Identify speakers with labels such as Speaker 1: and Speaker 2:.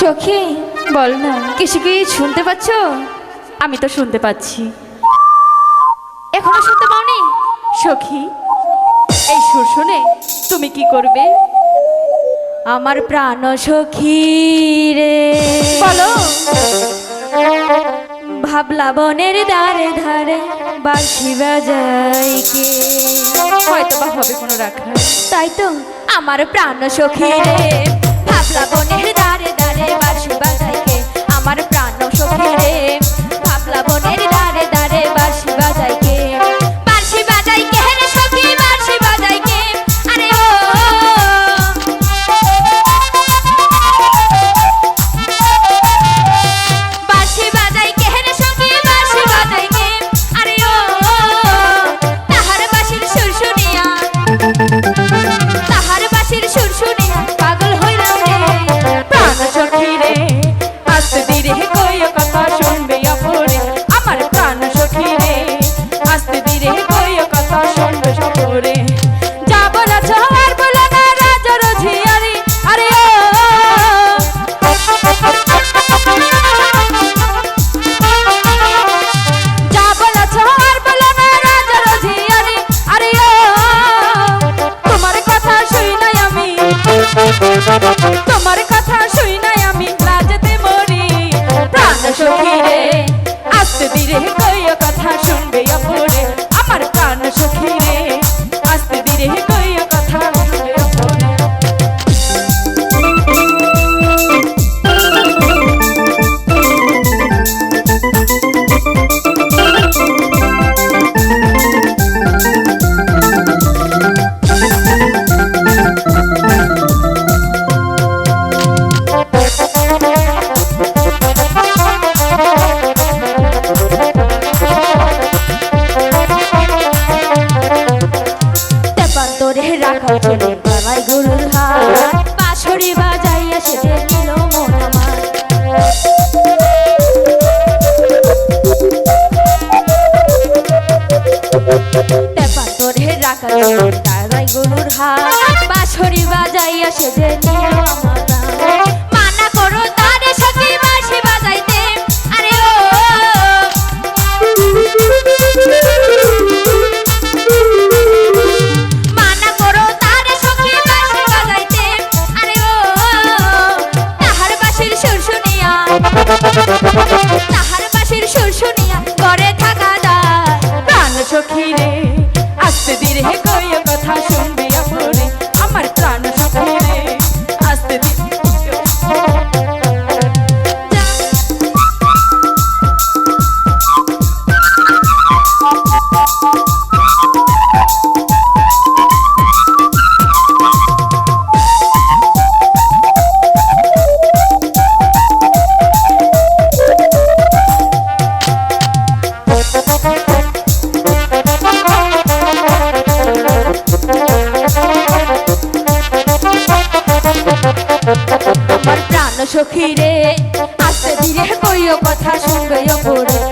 Speaker 1: সখী,
Speaker 2: বল না,
Speaker 1: কিছু কি শুনতে পাচ্ছ?
Speaker 2: আমি তো শুনতে পাচ্ছি।
Speaker 1: এখনও শুনতে পাওনি?
Speaker 2: সখী, এই সুর শুনে তুমি কি করবে?
Speaker 1: আমার প্রাণ সখীরে
Speaker 2: বলো।
Speaker 1: ভাবলা বনের ধারে ধারে বাঁশি বাজাই কে?
Speaker 2: হয়তো বা হবে কোনো রাখা
Speaker 1: তাই তো আমার প্রাণ সখীরে ভাবলা বনের
Speaker 2: ধারে
Speaker 1: ছেলে পাড়ায় রাখা তারাই গুরুর হাট। বাছরি বাজাইয়া সেটে নিল আমার। যায়
Speaker 2: সখী রে আস্তে ধীরে কইও কথা শুনবে অপরে।